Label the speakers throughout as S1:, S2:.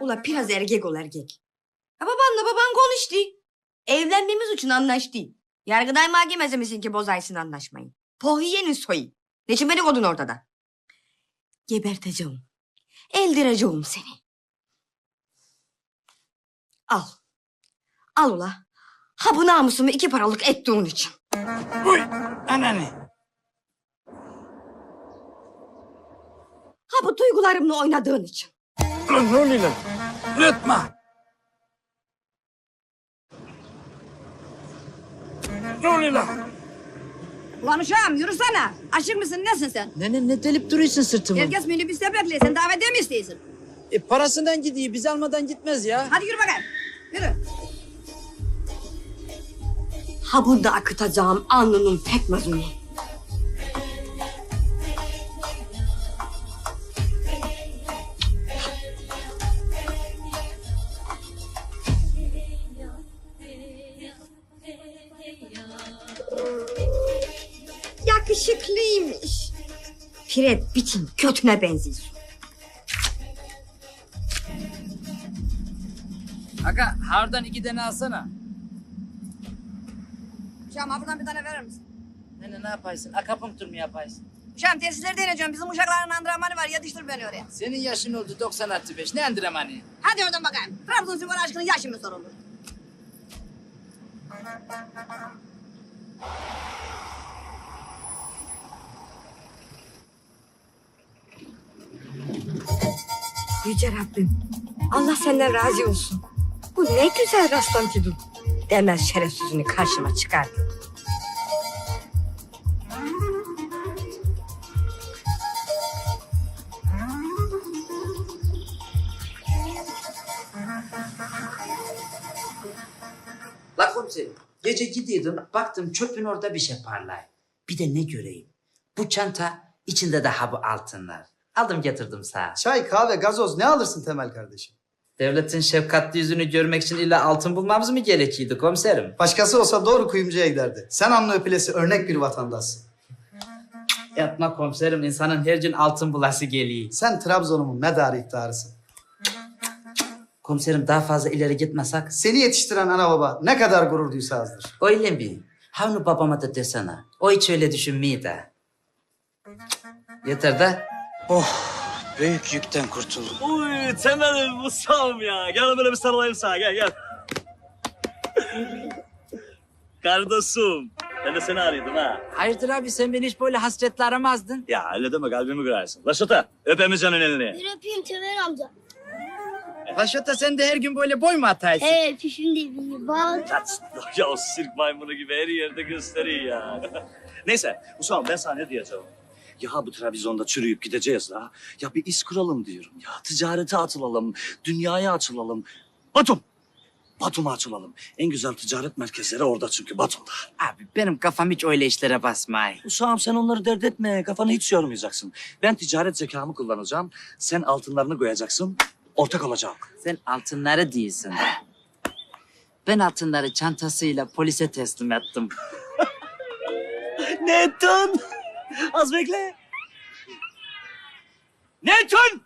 S1: Ula biraz erkek ol erkek. Ha babanla baban konuştu. Evlenmemiz için anlaştı. Yargıday mahkemesi misin ki bozaysın anlaşmayı? Pohiye'nin soyu. Ne için beni kodun ortada? Geberteceğim. Eldireceğim seni. Al. Al ula. Ha bu namusumu iki paralık ettiğin için.
S2: Uy anneanne.
S1: Ha bu duygularımla oynadığın için.
S2: Ulan ne oluyor lan? Üretme. Ne oluyor lan?
S3: Ulan uşağım yürüsene. Aşık mısın nesin sen?
S4: Nene ne delip duruyorsun sırtımı?
S3: Herkes minibüste bekliyor. Sen davete mi istiyorsun?
S4: E, parasından gidiyor. Biz almadan gitmez ya.
S3: Hadi yürü bakayım. Yürü.
S1: Ha burada akıtacağım alnının pekmezini. Yakışıklıymış. Fred biçim kötüne benziyor.
S4: Aga hardan iki tane alsana.
S3: Uşağım ha buradan bir tane verir misin?
S4: Nene ne yapaysın? Akapunktur mu yapaysın?
S3: Uşağım tesisleri deneyeceğim. Bizim uşakların antrenmanı var. Yetiştir beni oraya.
S4: Senin yaşın oldu 90 artı 5. Ne endiremani?
S3: Hadi oradan bakayım. Trabzonspor aşkının yaşı mı sorulur?
S1: Yüce Rabbim. Allah senden razı olsun. Bu ne güzel rastlantıdır. Demez şerefsizini karşıma çıkar.
S4: La komiserim. Gece gidiyordum. Baktım çöpün orada bir şey parlay. Bir de ne göreyim? Bu çanta içinde de ha bu altınlar. Aldım getirdim sağa.
S5: Çay, kahve, gazoz ne alırsın Temel kardeşim?
S4: Devletin şefkatli yüzünü görmek için illa altın bulmamız mı gerekiyordu komiserim?
S5: Başkası olsa doğru kuyumcuya giderdi. Sen anlı öpülesi örnek bir vatandaşsın.
S4: Yapma komiserim insanın her gün altın bulası geliyor.
S5: Sen Trabzon'un medarı iktidarısın.
S4: Komiserim daha fazla ileri gitmesek.
S5: Seni yetiştiren ana baba ne kadar gurur duysa azdır.
S4: Öyle mi? Havnu babama da desene. O hiç öyle düşünmeyi de. Yeter de.
S2: Büyük yükten kurtuldum.
S6: Uy Temel'im Musa'm ya. Gel böyle bir sarılayım sana gel gel. Kardeşim. Ben de seni arıyordum ha.
S4: Hayırdır abi sen beni hiç böyle hasretle aramazdın.
S6: Ya öyle deme kalbimi kırarsın. Laşota öp Emircan'ın elini.
S7: Bir öpeyim Temel amca.
S4: Paşota sen de her gün böyle boy mu ataysın?
S7: He pişim de bir bak.
S6: Ya o sirk maymunu gibi her yerde gösteriyor ya. Neyse Musa'm ben sana ne diyeceğim? Ya bu Trabzon'da çürüyüp gideceğiz la. Ya bir iş kuralım diyorum. Ya ticarete atılalım. Dünyaya açılalım. Batum. Batum'a açılalım. En güzel ticaret merkezleri orada çünkü Batum'da.
S4: Abi benim kafam hiç öyle işlere basmay.
S6: Usam sen onları dert etme. Kafanı hiç yormayacaksın. Ben ticaret zekamı kullanacağım. Sen altınlarını koyacaksın. Ortak olacağım.
S4: Sen altınları değilsin. Ben altınları çantasıyla polise teslim ettim.
S6: Ne ettin? Az bekle. Ne ettin?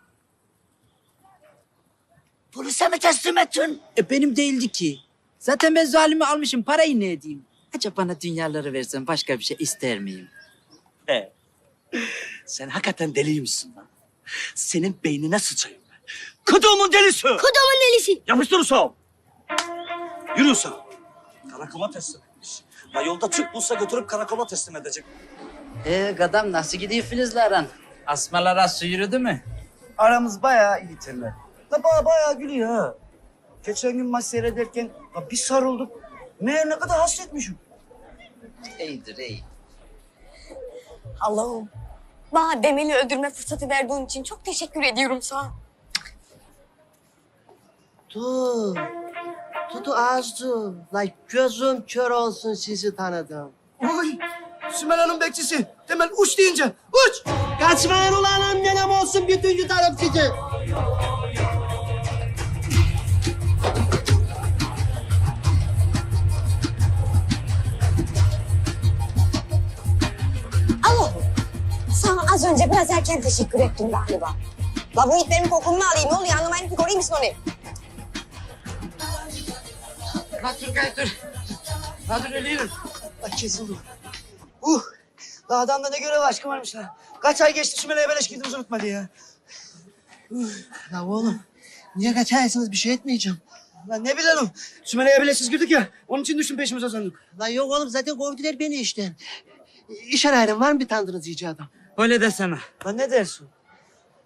S4: Polise mi teslim ettin? E benim değildi ki. Zaten ben zalimi almışım. Parayı ne edeyim? Acaba bana dünyaları versen başka bir şey ister miyim?
S6: He. Sen hakikaten deliymişsin lan. Senin beynine sıçayım ben. Kıdığımın delisi.
S7: Kodaman delisi.
S6: Yapıştır Usam. Yürü Usam. Karakola teslim etmiş. Ya yolda Türk bulsa götürüp karakola teslim edecek.
S4: Ee gadam nasıl gidiyor Filizlerin? Asmalara su yürüdü mü?
S8: Aramız bayağı iyi Temel. Da baya bayağı gülüyor ha. Geçen gün maç seyrederken ya bir sarıldık. Meğer ne kadar hasretmişim.
S4: İyidir iyi.
S1: Allah'ım. Bana Demel'i öldürme fırsatı verdiğin için çok teşekkür ediyorum sana.
S9: Dur. Dudu az dur. La gözüm kör olsun sizi tanıdım.
S5: Uy! Sümel Hanım bekçisi. Temel uç deyince uç!
S9: Kaçmayın ulan annenem olsun bütün yutarım sizi.
S1: Allah'ım. Sana az önce biraz erken teşekkür ettim galiba. La bu it benim kokumu mu alayım? Ne oluyor anlamayın ki koruyayım mısın onu?
S8: La Turgay dur. La dur ölüyorum. La kesildim. Uh. La adamda ne görev aşkı varmış la. Kaç ay geçti şu meleğe beleş girdiğimizi unutmadı ya.
S9: La oğlum niye kaçarsınız bir şey etmeyeceğim.
S8: Lan ne bilelim. Sümele'ye beleşsiz girdik ya. Onun için düştüm peşimize sandık.
S9: La yok oğlum zaten kovdular beni işten. İş ararım var mı bir tanıdığınız iyice adam?
S4: Öyle desene.
S8: Lan ne dersin?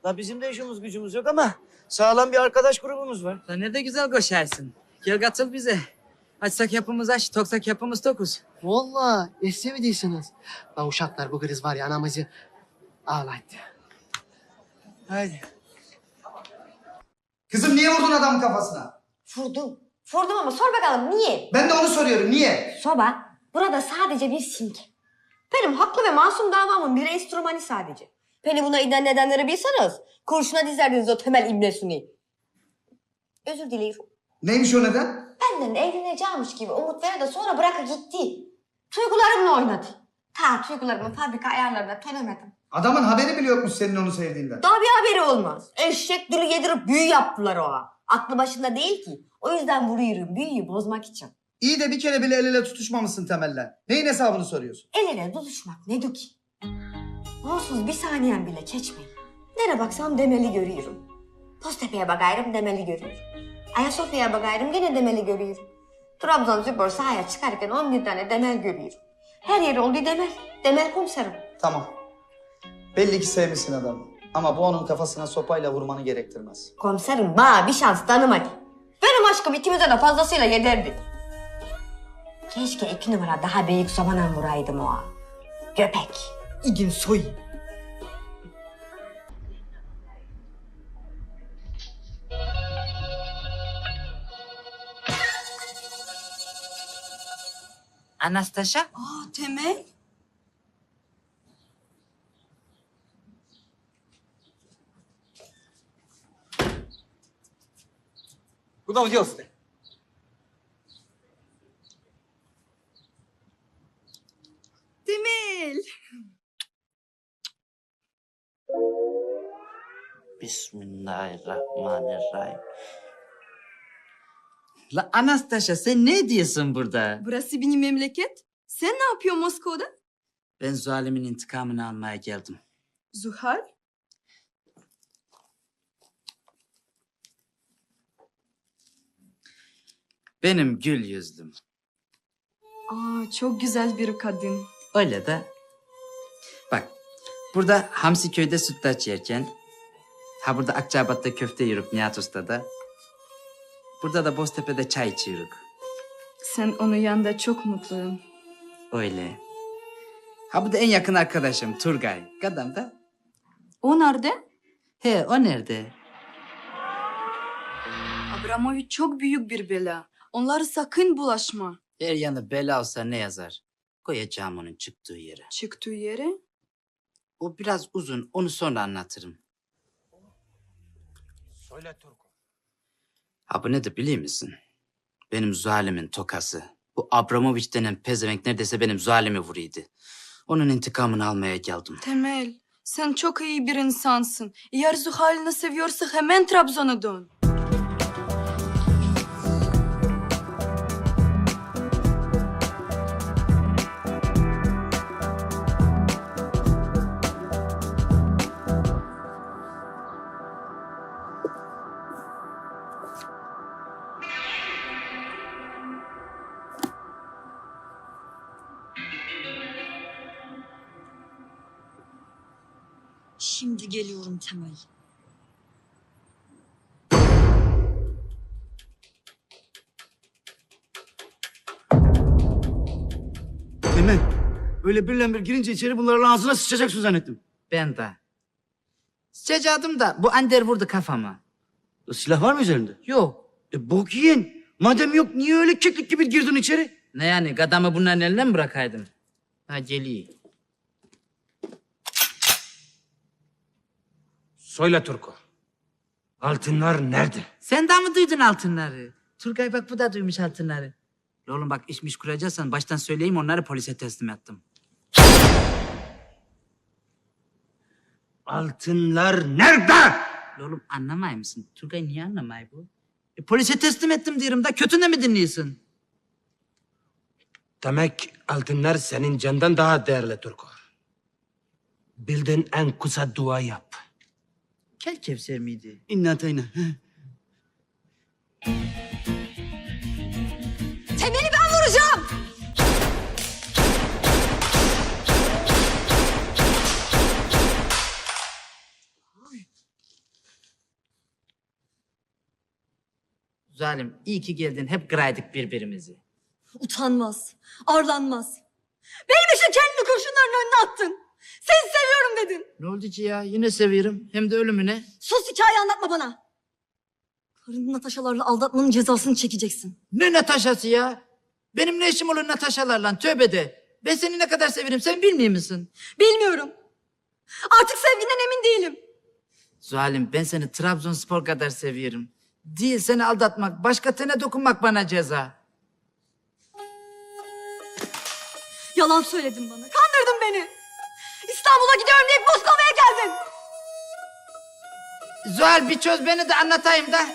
S8: La bizim de işimiz gücümüz yok ama sağlam bir arkadaş grubumuz var.
S4: Lan ne de güzel koşarsın. Gel katıl bize. Açsak yapımız aç, toksak yapımız dokuz.
S9: Vallahi esnemediyseniz. La uşaklar bu kriz var ya anamızı ağlattı.
S8: Haydi. Kızım niye vurdun adamın kafasına?
S1: Vurdum. Vurdum ama sor bakalım niye?
S8: Ben de onu soruyorum. Niye?
S1: Soba burada sadece bir simge. Benim haklı ve masum davamın bir enstrümanı sadece. Beni buna iden nedenleri bilseniz kurşuna dizerdiniz o temel ibnesini. Özür dilerim.
S5: Neymiş o neden?
S1: Benden evleneceğimmiş gibi umut verdi de sonra bırakıp gitti. Duygularımla oynadı. Ta duygularımın fabrika ayarlarına dönemedim.
S5: Adamın haberi bile yokmuş senin onu sevdiğinden.
S1: Daha bir haberi olmaz. Eşek dili yedirip büyü yaptılar o. Aklı başında değil ki. O yüzden vuruyorum büyüyü bozmak için.
S5: İyi de bir kere bile el ele tutuşmamışsın temelle. Neyin hesabını soruyorsun?
S1: El ele tutuşmak nedir ki? Onsuz bir saniyem bile geçmeyin. Nere baksam demeli görüyorum. Toztepe'ye bakayım demeli görüyorum. Ayasofya'ya bakayım gene demeli görüyorum. Trabzonspor sahaya çıkarken 11 tane demel görüyorum. Her yer oldu demel. Demel komiserim.
S5: Tamam. Belli ki sevmişsin adamı. Ama bu onun kafasına sopayla vurmanı gerektirmez.
S1: Komiserim bana bir şans tanımadı. Benim aşkım ikimize de fazlasıyla yederdi. Keşke iki numara daha büyük sobanan vuraydım o. Göpek. İgin soy.
S4: Anastasia?
S3: Aa Temel.
S4: Куда уделся ты?
S3: Temel.
S4: Bismillahirrahmanirrahim. La Anastasia sen ne diyorsun burada?
S3: Burası benim memleket. Sen ne yapıyorsun Moskova'da?
S4: Ben zalimin intikamını almaya geldim.
S3: Zuhal.
S4: Benim gül yüzlüm.
S3: Aa çok güzel bir kadın.
S4: Öyle de. Bak burada Hamsi köyde sütlaç yerken ha burada Akçabat'ta köfte yiyip Nihat Usta'da burada da Boztepe'de çay içiyoruz.
S3: Sen onun yanında çok mutluyum.
S4: Öyle. Ha bu da en yakın arkadaşım Turgay. Kadam da.
S3: O nerede?
S4: He o nerede?
S3: Abramovich çok büyük bir bela. Onlara sakın bulaşma.
S4: Her yanı bela olsa ne yazar? Koyacağım onun çıktığı yere.
S3: Çıktığı yere.
S4: O biraz uzun onu sonra anlatırım.
S8: Söyle Turko.
S4: Ha bu nedir biliyor musun? Benim zalimin tokası. Bu Abramovich denen pezevenk neredeyse benim zalimi vuruydu. Onun intikamını almaya geldim.
S3: Temel, sen çok iyi bir insansın. Eğer Zuhal'ini seviyorsa hemen Trabzon'a dön.
S1: Geliyorum Temel.
S8: Temel. Öyle birlen bir girince içeri bunların ağzına sıçacaksın zannettim.
S4: Ben de. Sıçacaktım da bu Ander vurdu kafama.
S8: O silah var mı üzerinde?
S4: Yok.
S8: E bok yiyin. Madem yok niye öyle keklik gibi girdin içeri?
S4: Ne yani gadamı bunların eline mi bırakaydın? Ha geliyor.
S2: Söyle Turko. Altınlar nerede?
S4: Sen de mi duydun altınları? Turgay bak bu da duymuş altınları. La Oğlum bak işmiş kuracaksan baştan söyleyeyim onları polise teslim ettim.
S2: Altınlar nerede?
S4: La Oğlum anlamay mısın? Turgay niye anlamay bu? E, polise teslim ettim diyorum da kötü ne mi dinliyorsun?
S2: Demek altınlar senin candan daha değerli Turko. Bildiğin en kısa dua yap.
S4: Kel Kevser miydi?
S8: İnna tayna.
S10: Temeli ben vuracağım.
S4: Zalim iyi ki geldin. Hep kıraydık birbirimizi.
S7: Utanmaz, arlanmaz. Benim için kendini kurşunların önüne attın. Seni seviyorum dedin.
S4: Ne oldu ki ya? Yine seviyorum. Hem de ölümüne.
S7: Sus hikaye anlatma bana. Karını Natasha'larla aldatmanın cezasını çekeceksin.
S4: Ne Natasha'sı ya? Benim ne işim olur Natasha'larla? Tövbe de. Ben seni ne kadar severim sen bilmiyor musun?
S7: Bilmiyorum. Artık sevginden emin değilim.
S4: Zalim ben seni Trabzonspor kadar seviyorum. Değil seni aldatmak, başka tene dokunmak bana ceza.
S7: Yalan söyledin bana. Kandırdın beni. İstanbul'a gidiyorum deyip Moskova'ya geldin.
S4: Zuhal bir çöz beni de anlatayım da.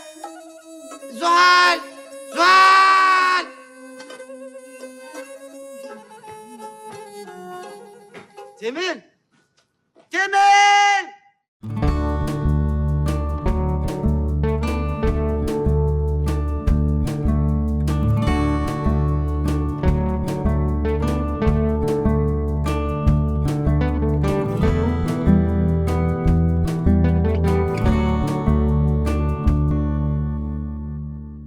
S4: Zuhal! Zuhal!
S8: Temel! Temel!